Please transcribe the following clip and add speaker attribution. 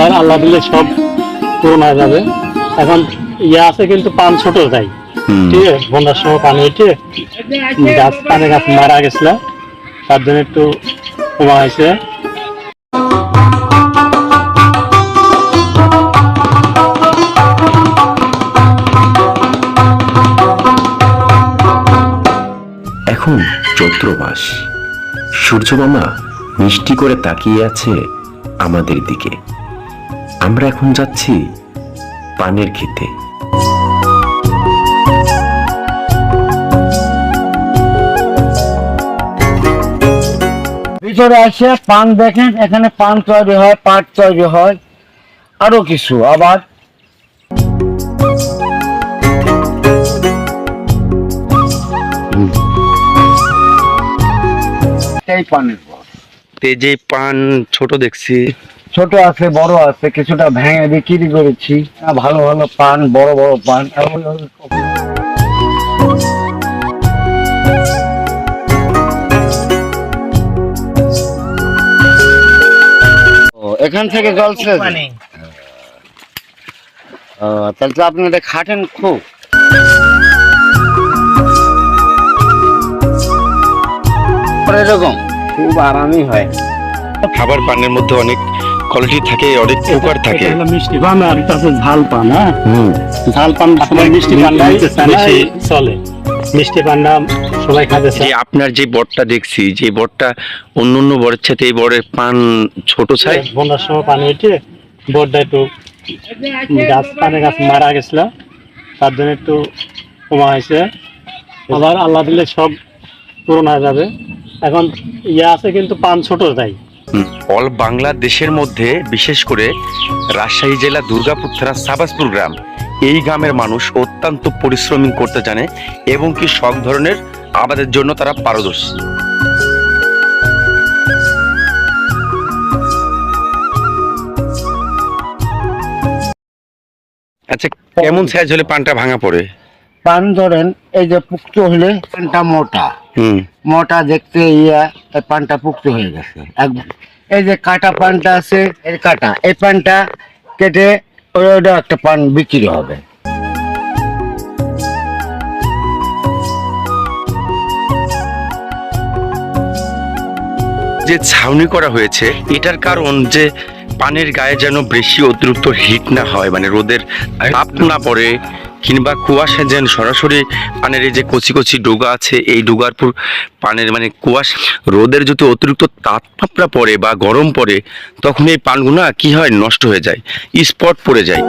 Speaker 1: আবার আল্লাহ দিলে সব পূরণ হয়ে যাবে। এখন ইয়ে আছে কিন্তু পান ছোট তাই।
Speaker 2: হুম।
Speaker 1: ঠিক আছে বন্যার সময় পানি উঠে গাছ পানে গাছ মারা গেছিল। তার জন্য একটু কমা হয়েছে।
Speaker 2: এখন চৈত্র মাস সূর্যমামা মিষ্টি করে তাকিয়ে আছে আমাদের দিকে। আমরা এখন যাচ্ছি পানের খেতে।
Speaker 3: ভিতরে আসে পান দেখেন এখানে পান তৈরি হয় পাট তৈরি হয় আরও কিছু আবার। এই পানের।
Speaker 2: তে যে পান ছোট দেখছি।
Speaker 3: ছোট আছে বড় আছে কিছুটা ভেঙে বিক্রি করেছি। ভালো ভালো পান বড় বড় পান ও, এখান থেকে জল ও, তাহলে তো আপনি এটা খাটেন খুব। এরকম। খুব আরামই হয়।
Speaker 2: খাবার পানের মধ্যে অনেক কোয়ালিটি থাকে অনেক প্রকার থাকে।
Speaker 1: মিষ্টি। পান আর এটা ঝাল পান হ্যাঁ? ঝাল পান সবাই মিষ্টি বেশি চলে। মিষ্টি পানটা সবাই
Speaker 2: যে আপনার যে বটটা দেখছি যে বটটা অন্য অন্য বরের সাথে এই বরের পান ছোট চাই।
Speaker 1: বন্যার সময় পানি উঠে বড়টা একটু গাছ পানে গাছ মারা গেছিল। তার জন্য একটু কমা হয়েছে। আবার আল্লাহ দিলে সব পূরণ হয়ে যাবে। এখন ইয়ে আছে কিন্তু পান ছোট তাই।
Speaker 2: অল বাংলাদেশের মধ্যে, বিশেষ করে রাজশাহী জেলা দুর্গাপুর থানা সাবাসপুর গ্রাম, এই গ্রামের মানুষ অত্যন্ত পরিশ্রমী করতে জানে এবং কি সব ধরনের আবাদের জন্য তারা পারদর্শী। আচ্ছা কেমন সাইজ হলে পানটা ভাঙা পড়ে?
Speaker 3: পান ধরেন, এই যে পুক্ত হলে পানটা মোটা। মোটা দেখতে ইয়া এই পানটা পুক্ত হয়ে গেছে। এই যে কাটা পানটা আছে এই কাটা এই পানটা কেটে ওইটা একটা পান বিক্রি হবে।
Speaker 2: যে ছাউনি করা হয়েছে এটার কারণ যে পানের গায়ে যেন বেশি অতিরিক্ত হিট না হয় মানে রোদের তাপ না পড়ে কিংবা কুয়াশা যেন সরাসরি পানের এই যে কচি কচি ডোগা আছে, এই ডোগার পর পানের মানে কুয়াশ রোদের যদি অতিরিক্ত তাপমাত্রা পড়ে বা গরম পড়ে, তখন এই পানগুনা কি হয় নষ্ট হয়ে যায় স্পট পড়ে যায়।